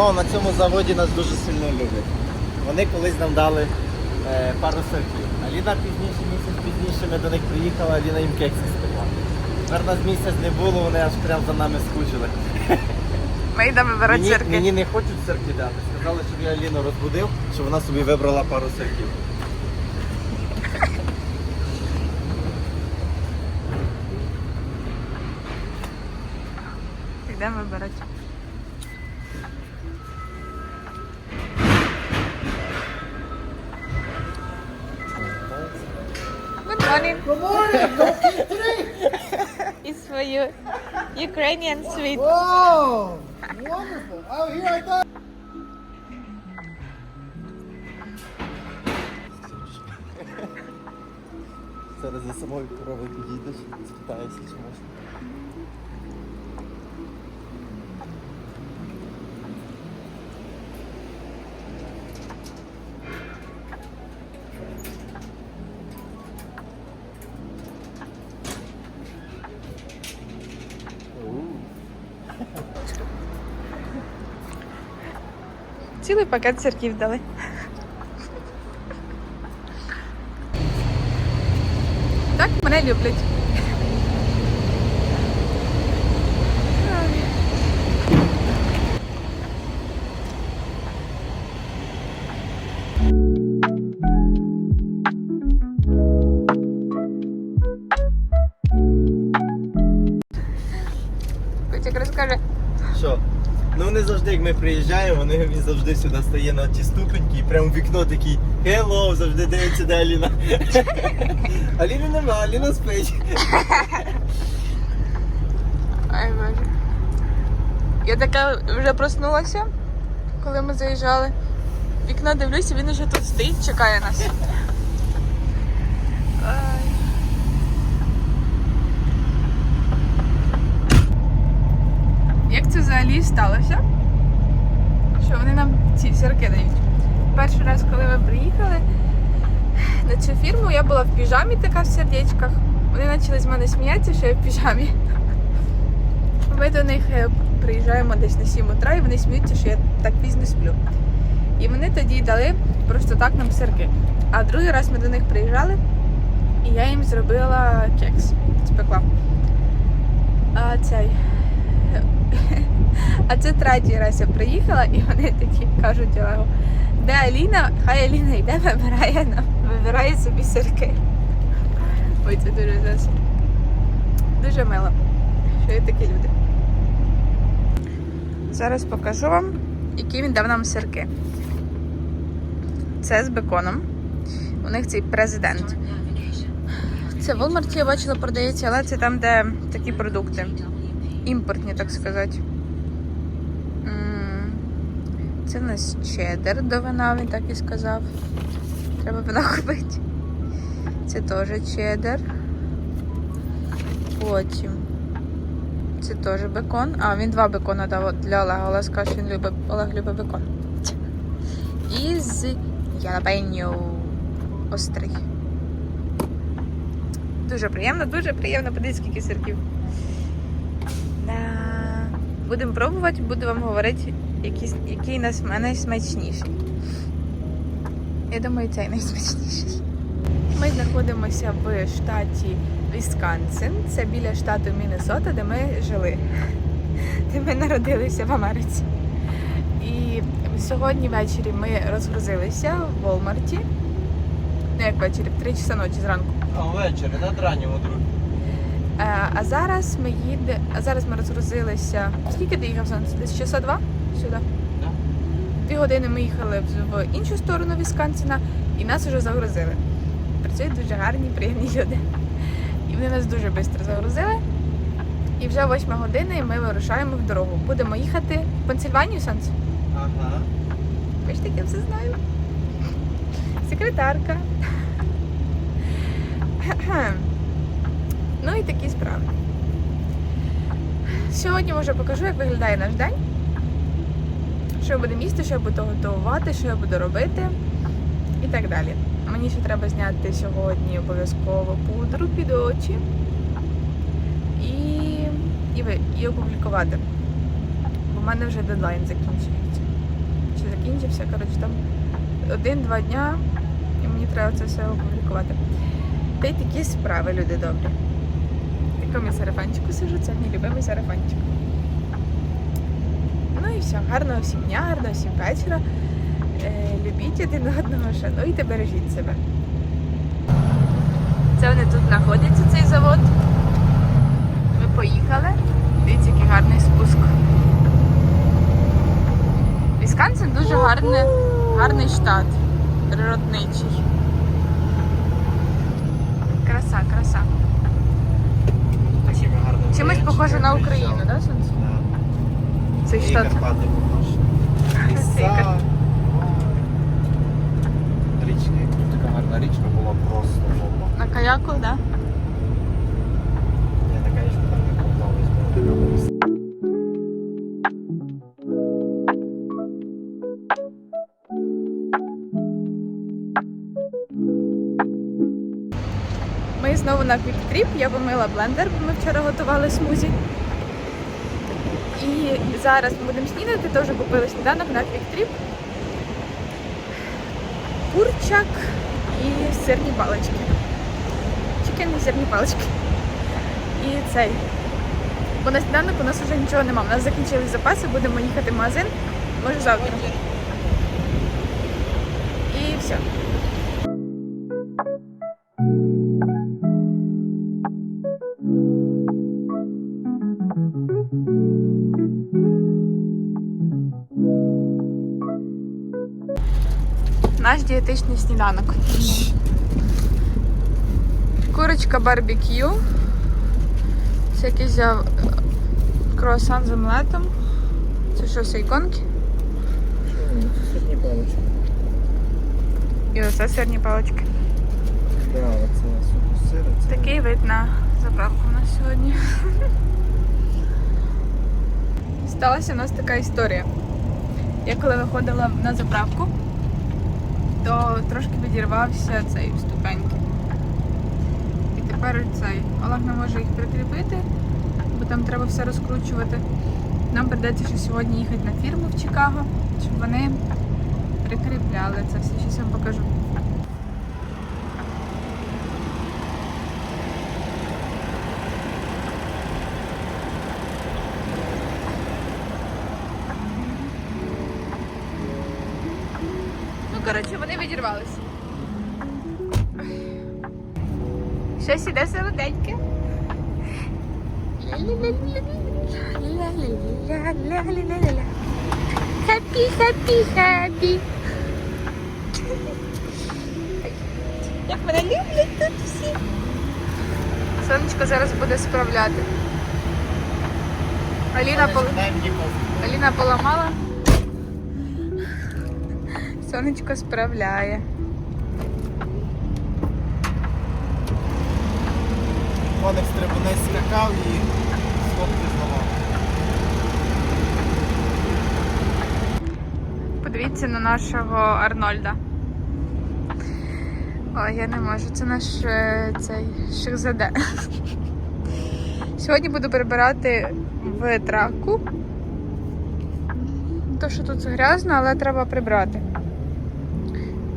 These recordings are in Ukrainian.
Словом, на цьому заводі нас дуже сильно люблять. Вони колись нам дали е, пару сортів. Аліна пізніше, місяць пізніше ми до них приїхали, Аліна їм кекси спекла. Тепер нас місяць не було, вони аж прям за нами скучили. Ми йдемо вибирати Мені, мені не хочуть сирки дати. Сказали, щоб я Аліну розбудив, щоб вона собі вибрала пару сирків. Йдемо вибирати. Good morning. Don't keep three. It's for you. Ukrainian sweet. Whoa. Wonderful. Oh, here I thought. Зараз за собою корови підійдеш, спитаєшся, чи можна. Цілий пакет сирків дали. Так мене люблять. Ми приїжджаємо, вони він завжди сюди стає на ті ступеньки і прямо вікно такий Hello, завжди дивиться, де Аліна. Аліни нема, Аліна спить. Ай боже. Я така вже проснулася, коли ми заїжджали. Вікно дивлюся, він уже тут стоїть, чекає нас. Як це взагалі сталося? Що вони нам ці сірки дають? Перший раз, коли ми приїхали на цю фірму, я була в піжамі така в сердечках. Вони почали з мене сміятися, що я в піжамі. Ми до них е, приїжджаємо десь на 7 утра, і вони сміються, що я так пізно сплю. І вони тоді дали просто так нам сирки. А другий раз ми до них приїжджали, і я їм зробила кекс. Спекла. А цей. А це третій раз я приїхала, і вони такі кажуть Олегу, де Аліна? Хай Аліна йде, вибирає нам, вибирає собі сирки. Ой, це дуже зас. Дуже мило, що є такі люди. Зараз покажу вам, які він дав нам сирки. Це з беконом. У них цей президент. Це в Walmart я бачила, продається, але це там, де такі продукти. Імпортні, так сказати. Це в нас чеддер до вина, він так і сказав. Треба вина купити. Це теж чеддер. Потім. Це теж бекон. А, він два бекона дав для Олега. Олег сказав, що він любить, Олег любить бекон. І з ялапеньо острий. Дуже приємно, дуже приємно. Подивіться, скільки сирків. Будемо пробувати, буду вам говорити, який, який найсмачніший. Я думаю, цей найсмачніший. Ми знаходимося в штаті Вісконсин. Це біля штату Міннесота, де ми жили, де ми народилися в Америці. І сьогодні ввечері ми розгрузилися в Волмарті. Ну, як ввечері, в 3 часа ночі зранку. А ввечері, над раннім друг. Е, А зараз ми їде, а зараз ми розгрузилися. Скільки ти їхав Санс? Десь часа два сюди? Да. Дві години ми їхали в- в іншу сторону Вісконсина і нас вже загрузили. Працюють дуже гарні, приємні люди. І вони нас дуже швидко загрузили. І вже восьма година, і ми вирушаємо в дорогу. Будемо їхати в Пенсильванію, Санс? Ага. Ви ж таки все знаю. Секретарка. Ну і такі справи. Сьогодні може покажу, як виглядає наш день. Що буду їсти, що я буду готувати, що я буду робити і так далі. Мені ще треба зняти сьогодні обов'язково пудру під очі і, і, і опублікувати. Бо в мене вже дедлайн закінчується. чи закінчився. Коротше, там один-два дня і мені треба це все опублікувати. Та й такі справи, люди добрі. В такому сарафанчику сижу, це мій любимий сарафанчик. Все, гарного всім дня, гарного всім вечора. Е, любіть один одного, шануйте, бережіть себе. Це вони тут знаходяться, цей завод. Ми поїхали. Дивіться, який гарний спуск. Вісконсин дуже гарний, гарний штат. Природничий. Краса, краса. Чимось похоже на. Україну, так, да, сонце? Штат. Карпати похожі. Ліса. Річки. Така гарна річка була просто бомба. На каяку, так? Да? Я така річка там не. Ми знову на квіктріп. Я помила блендер, бо ми вчора готували смузі. І зараз ми будемо снідати, теж купили сніданок на квіктріп. Курчак і сирні палички. Чикен і сирні палички. І цей. Бо на сніданок у нас вже нічого немає. У нас закінчились запаси, будемо їхати в магазин. Може завтра. І все. Наш дієтичний сніданок. Курочка барбекю. Всякий взяв е, круасан з омлетом. Це що, сейконки? Сьогодні палички. І оце сирні палички. Да, оце сир. Це Такий вид на заправку у нас сьогодні. Сталася у нас така історія. Я коли виходила на заправку, то трошки відірвався цей ступеньки. І тепер цей Олег не може їх прикріпити, бо там треба все розкручувати. Нам прийдеться ще сьогодні їхати на фірму в Чикаго, щоб вони прикріпляли це все. щось вам покажу. Щось іде солоденьке. Хеппі, хеппі, хеппі. Як мене люблять тут всі. Сонечко зараз буде справляти. Аліна, пол... Аліна поламала. Сонечко справляє. Коник з трибуни скакав і схопки зламав. Подивіться на нашого Арнольда. Ой, я не можу, це наш е, цей Шихзаде. Сьогодні буду прибирати в траку. То, що тут грязно, але треба прибрати.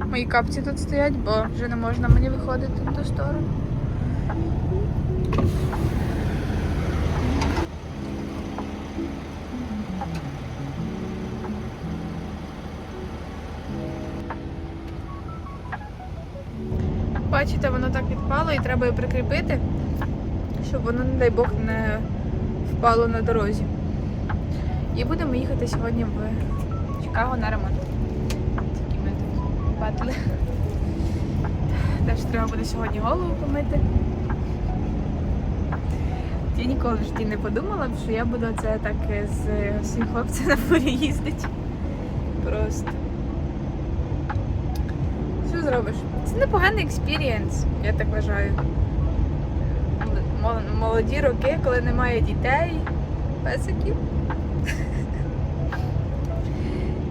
Мої капці тут стоять, бо вже не можна мені виходити в ту сторону. Бачите, воно так відпало і треба його прикріпити, щоб воно, не дай Бог, не впало на дорозі. І будемо їхати сьогодні в Чикаго на ремонт. Такі ми тут батли. Теж треба буде сьогодні голову помити. Я ніколи в житті не подумала, що я буду це так з всім хлопцем на фурі їздити. Просто. Зробиш? Це непоганий експірієнс, я так вважаю. Молоді роки, коли немає дітей, песиків.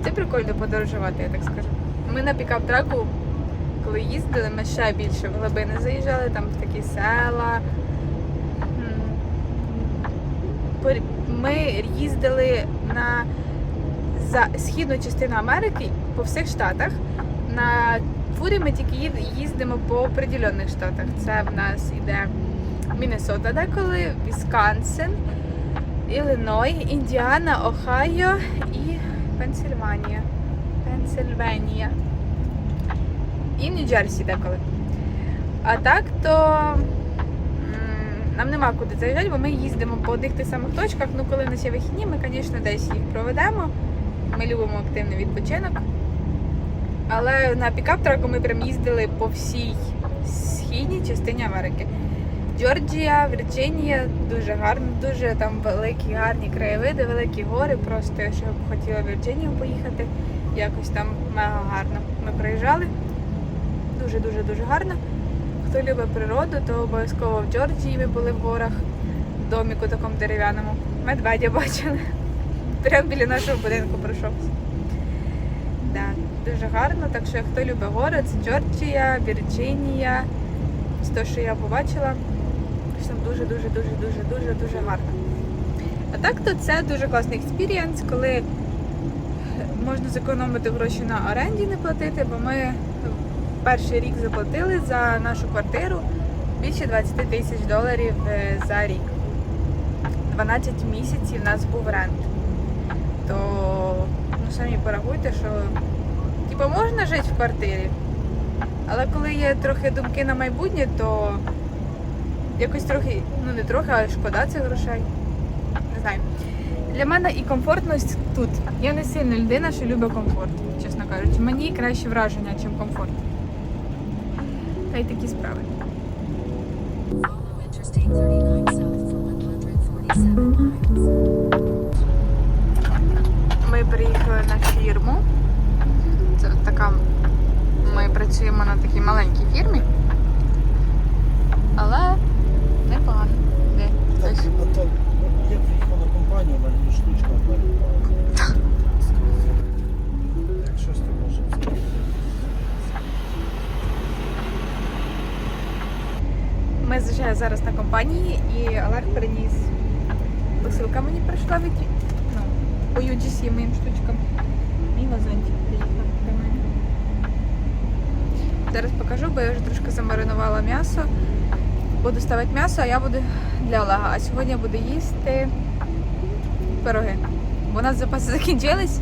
Це прикольно подорожувати, я так скажу. Ми на пікап-траку, коли їздили, ми ще більше в глибини заїжджали, там в такі села. Ми їздили на за східну частину Америки по всіх штатах. На фурі ми тільки їздимо по определених штатах. Це в нас іде Міннесота деколи, Вісконсин, Іллиной, Індіана, Ohio і Пенсильванія. Пенсильванія. І Нью-Джерсі деколи. А так то нам нема куди заїжджати, бо ми їздимо по одних тих самих точках. Ну, коли в нас є вихідні, ми, звісно, десь їх проведемо. Ми любимо активний відпочинок. Але на пікап-траку ми прям їздили по всій східній частині Америки. Джорджія, Вірджинія дуже гарно, дуже там великі, гарні краєвиди, великі гори. Просто я ще б хотіла в Вірджинію поїхати. Якось там мега гарно. Ми приїжджали. Дуже дуже дуже гарно. Хто любить природу, то обов'язково в Джорджії ми були в горах, в доміку такому дерев'яному. Медведя бачили. Прямо біля нашого будинку пройшовся. Дуже гарно. Так що, хто любить гори, це Джорджія, Вірджинія. З того, що я побачила, що там дуже, дуже, дуже, дуже, дуже, дуже гарно. А так то це дуже класний експірієнс, коли можна зекономити гроші на оренді не платити, бо ми перший рік заплатили за нашу квартиру більше 20 тисяч доларів е, за рік. 12 місяців у нас був рент. То ну самі порахуйте, що типу, можна жити в квартирі, але коли є трохи думки на майбутнє, то якось трохи, ну не трохи, а шкода цих грошей. Не знаю. Для мене і комфортність тут. Я не сильно людина, що любить комфорт, чесно кажучи. Мені краще враження, ніж комфорт. Та й такі справи. Follow Interstate 39 south for 147 miles. Ми приїхали на фірму. Це така. Ми працюємо на такій маленькій фірмі. Але непогано. Де? Так, Ось. я приїхав на компанію, у мене тут штучка одна. Як щось то може зробити. Ми заїжджаємо зараз на компанії і Олег приніс. Посилка мені прийшла від ну, по UGC моїм штучкам. Мій вазончик приїхав до мене. Зараз покажу, бо я вже трошки замаринувала м'ясо. Буду ставити м'ясо, а я буду для Олега. А сьогодні буду їсти пироги. Бо у нас запаси закінчились.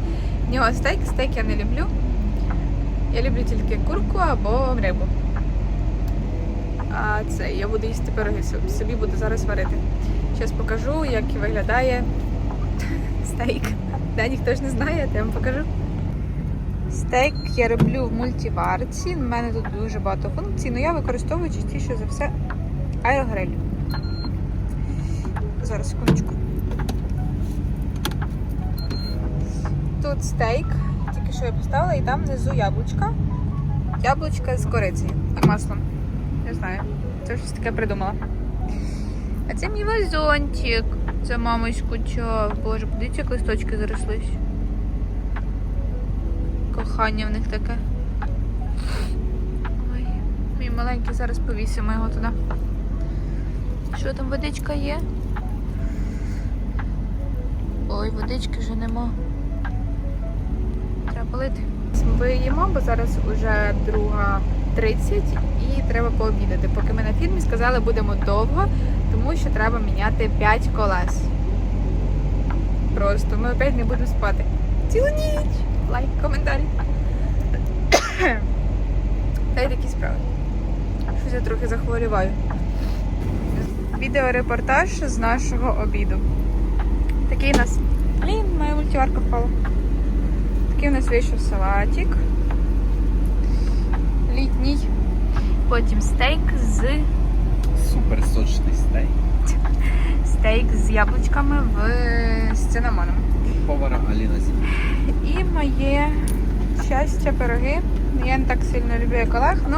В нього стейк, стейк я не люблю. Я люблю тільки курку або рибу. А це я буду їсти пироги собі- буду зараз варити. Зараз покажу, як виглядає стейк. Да, ніхто ж не знає, я вам покажу. Стейк я роблю в мультиварці. У мене тут дуже багато функцій, але я використовую частіше за все аерогриль. Зараз секундочку. Тут стейк, тільки що я поставила, і там внизу яблучка. Яблучка з корицею і маслом. Не знаю. Це щось таке придумала. А це мій вазончик. Це мама скучав. Боже, подивіться, як листочки зарослись. Кохання в них таке. Ой, мій маленький, зараз повісимо його туди. Що там водичка є? Ой, водички вже нема. Треба полити. Ми їмо, бо зараз уже друга 30 і треба пообідати. Поки ми на фірмі сказали, будемо довго, тому що треба міняти 5 колес. Просто ми опять не будемо спати. Цілу ніч! Лайк, коментарі. Та й такі справи. Щось я трохи захворюваю. Відеорепортаж з нашого обіду. Такий у нас. Блін, моя мультиварка впала. Такий у нас вийшов салатик. Літній. Потім стейк з Супер сочний стейк. стейк з яблучками в з цинамоном. Повара Аліна Зі. І моє щастя, пироги. Я не так сильно люблю як Олег, ну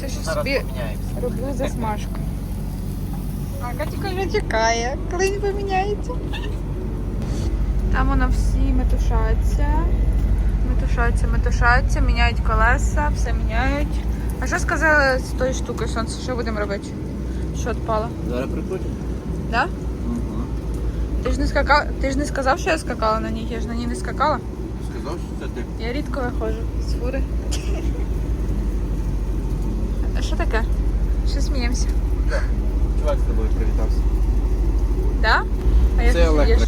це що собі роблю засмажку. А Катіка вже чекає, коли він поміняється. Там воно всі метушаться. Метушаться, метушаться, міняють колеса, все міняють. А що сказали з тої штуки, сонце? Що будемо робити? Що відпало? Зараз прикрутимо. Да? Угу. Ти ж не скакав, ти ж не сказав, що я скакала на ній, я ж на ній не скакала. Сказав, що це ти. Я рідко виходжу з фури. А що таке? Що сміємося? Чувак з тобою привітався. Да? А я Це ж я електрик. ж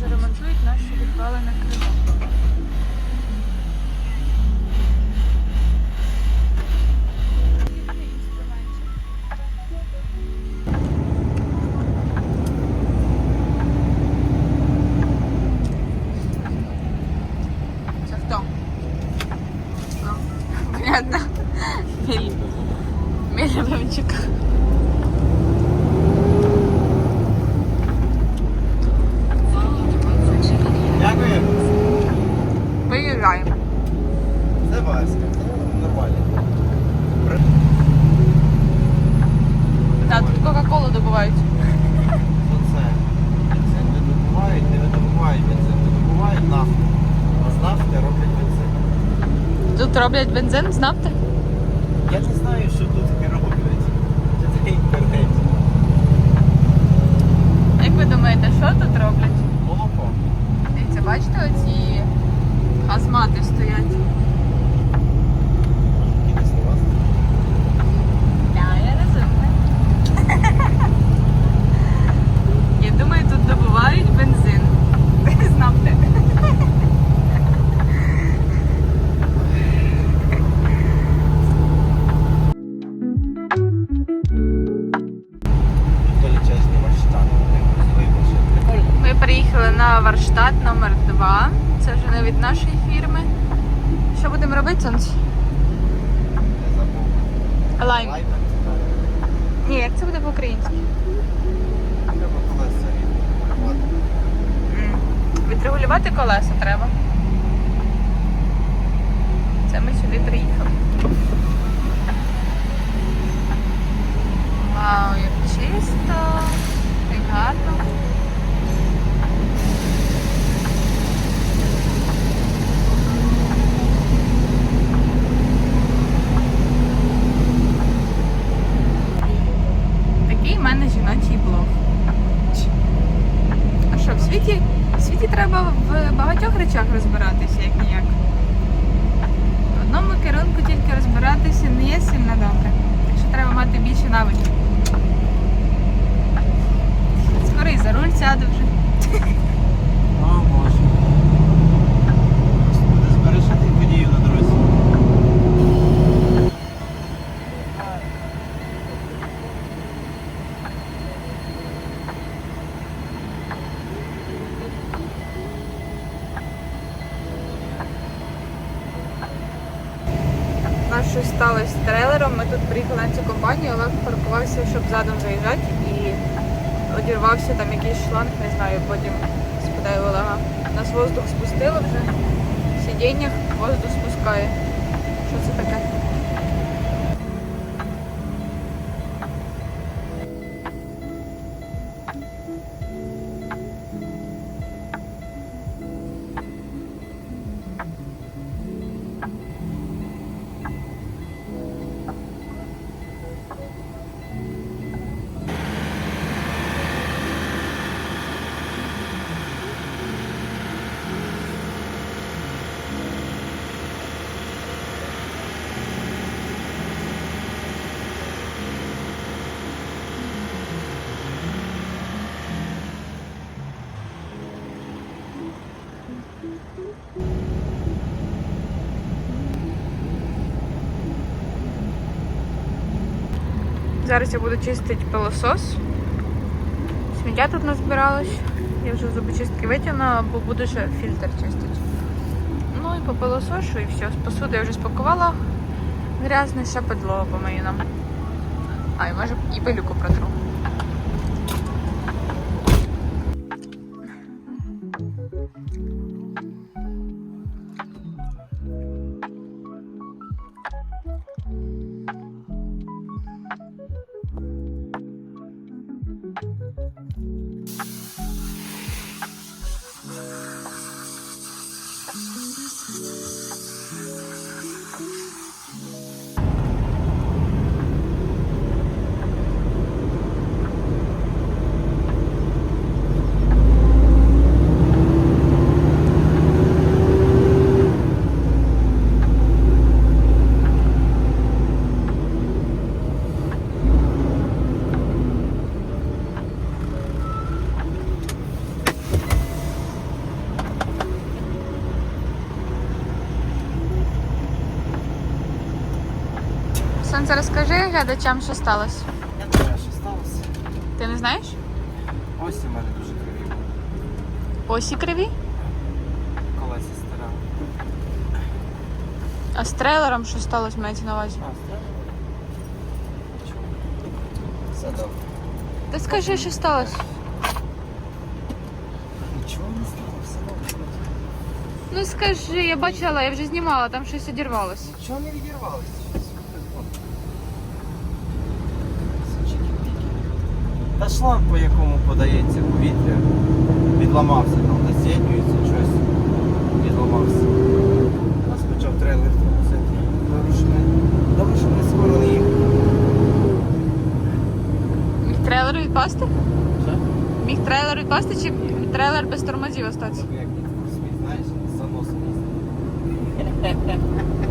Тут роблять бензин з нафти. Я не знаю, що тут таке роблять. Це. Як ви думаєте, що тут роблять? Молоко. Дивіться, бачите, оці газмати стоять. Я думаю, тут добувають бензин. З нафти. Приїхали на Варштат номер 2 Це вже не від нашої фірми. Що будемо робити? Лайм. Лайм. Ні, як це буде по-українськи? Треба колеса відрегулювати. Відрегулювати колеса треба. Це ми сюди приїхали. Вау, як чисто, як гарно. Такий в мене жіночий блог. А що, в світі, в світі треба в багатьох речах розбиратися, як ніяк. В одному керунку тільки розбиратися не є сильно добре. Так що треба мати більше навиків. Скорий за руль сяду вже. О, Боже. Господи, збережи ти подію на дорозі. У щось сталося з трейлером. Ми тут приїхали на цю компанію, Олег паркувався, щоб задом заїжджати і одірвався там якийсь шланг, не знаю, потім спитаю Олега. Нас воздух спустило вже. В сидіннях воздух спускає. Що це таке? Зараз я буду чистити пилосос. Сміття тут назбиралось. Я вже зубочистки витягнула, бо буду ще фільтр чистити. Ну і по пилосошу і все. З посуди я вже спакувала. Грязне, ще підлогу помию нам. А, і може і пилюку протру. Сонце, розкажи глядачам, що сталося. Я не знаю, що сталося. Ти не знаєш? Ось у мене дуже криві були. Осі криві? Колеса стара. А з трейлером що сталося, мається на увазі? А, стара? Нічого. Все добре. Та скажи, що сталося. Нічого не стало, все добре. Ну скажи, я бачила, я вже знімала, там щось одірвалося. Нічого не відірвалося. Та шланг, по якому подається повітря, відламався там, де щось, відламався. Нас почав трейлер тормозити. Добре, що ми, добре, що ми скоро не їхали. Міг трейлер відпасти? Що? Міг трейлер відпасти чи трейлер без тормозів остатися? Як for знаєш, з заносом їздить.